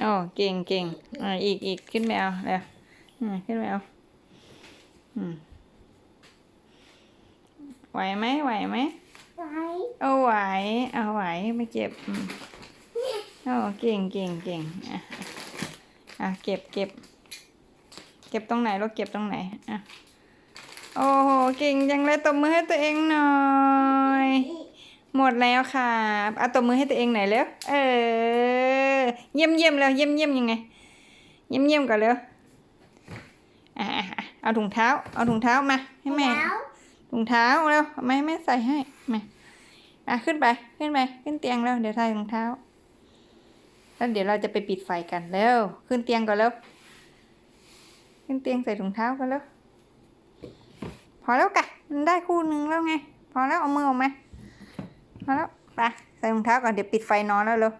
โอ้เก่งเก่งอ่าอีกอีกขึ้นไปเอาเร็วอืมขึ้นไปเอาอืมไหวไหมไหวไหมไว้เอาไหวเอาไหวไม่เจ็บอืมโอ้เก่งเก่งเก่งอะอะเก็บเก็บเก็บตรงไหนเราเก็บตรงไหนอะโอ้โหเก่งจังเลยตบมือให้ตัวเองหน่อยหมดแล้วค่ะเอาตบมือให้ตัวเองหน่อยเร็วเออ เยี่ยมเยี่ยมแล้วเยี่ยมเยี่ยมยังไง เยี่ยมเยี่ยมก่อนเร็วอะเอาถุงเท้า เอาถุงเท้ามาให้แม่ถุงเท้าเร็วเอามาให้แม่ใส่ให้มาอะขึ้นไปขึ้นไปขึ้นเตียงแล้วเดี๋ยวใส่ถุงเท้าแล้วเดี๋ยวเราจะไปปิดไฟกันเร็วขึ้นเตียงก่อนเร็วขึ้นเตียงใส่ถุงเท้ากันแล้วพอแล้วกะมันได้คู่หนึ่งแล้วไง พอแล้วเอามือออกมาพอแล้วไปใส่รองเท้าก่อนเดี๋ยวปิดไฟนอนแล้วเร็ว